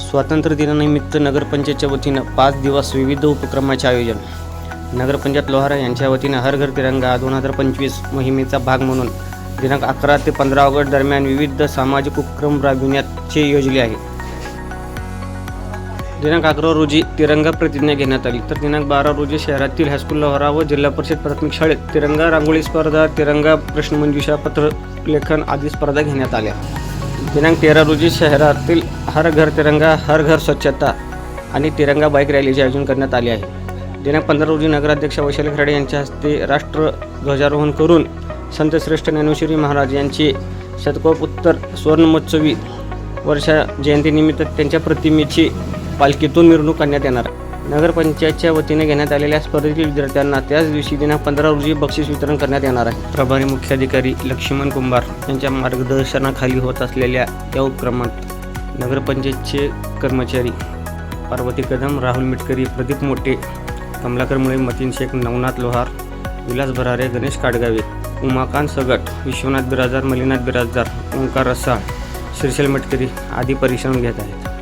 स्वातंत्र्य दिनानिमित्त नगरपंचायतच्या वतीनं पाच दिवस विविध उपक्रमाचे आयोजन. नगरपंचायत लोहारा यांच्या वतीनं हर घर तिरंगा दोन हजार पंचवीस मोहिमेचा भाग म्हणून दिनांक अकरा ते पंधरा ऑगस्ट दरम्यान विविध सामाजिक उपक्रम राबविण्याचे योजले आहे. दिनांक अकरा रोजी तिरंगा प्रतिज्ञा घेण्यात आली. तर दिनांक बारा रोजी शहरातील हायस्कूल लोहारा व जिल्हा परिषद प्राथमिक शाळेत तिरंगा रांगोळी स्पर्धा तिरंगा प्रश्नमंजुषा पत्र लेखन आदी स्पर्धा घेण्यात आल्या. दिनांक तेरा रोजी शहरातील हर घर तिरंगा हर घर स्वच्छता आणि तिरंगा बाईक रॅलीचे आयोजन करण्यात आले आहे. दिनांक पंधरा रोजी नगराध्यक्ष वैशाली खराडे यांच्या हस्ते राष्ट्र ध्वजारोहण करून संत श्रेष्ठ ज्ञानेश्वरी महाराज यांचे शतकोत्तर सुवर्णमहोत्सवी वर्षा जयंतीनिमित्त त्यांच्या प्रतिमेची पालखीतून मिरवणूक करण्यात येणार नगरपंचायतच्या वतीने घेण्यात आलेल्या स्पर्धेतील विद्यार्थ्यांना त्याच दिवशी दिनांक पंधरा रोजी बक्षीस वितरण करण्यात येणार आहे. प्रभारी मुख्याधिकारी लक्ष्मण कुंभार यांच्या मार्गदर्शनाखाली होत असलेल्या या उपक्रमात नगरपंचायतचे कर्मचारी पार्वती कदम राहुल मिटकरी प्रदीप मोटे कमलाकर मुळे मतीन शेख नवनाथ लोहार विलास भरारे गणेश काडगावे उमाकांत सगट विश्वनाथ बिराजदार मलिनाथ बिराजदार ओंकार रसाळ श्रीशैल मटकरी आदी परिश्रम घेत आहेत.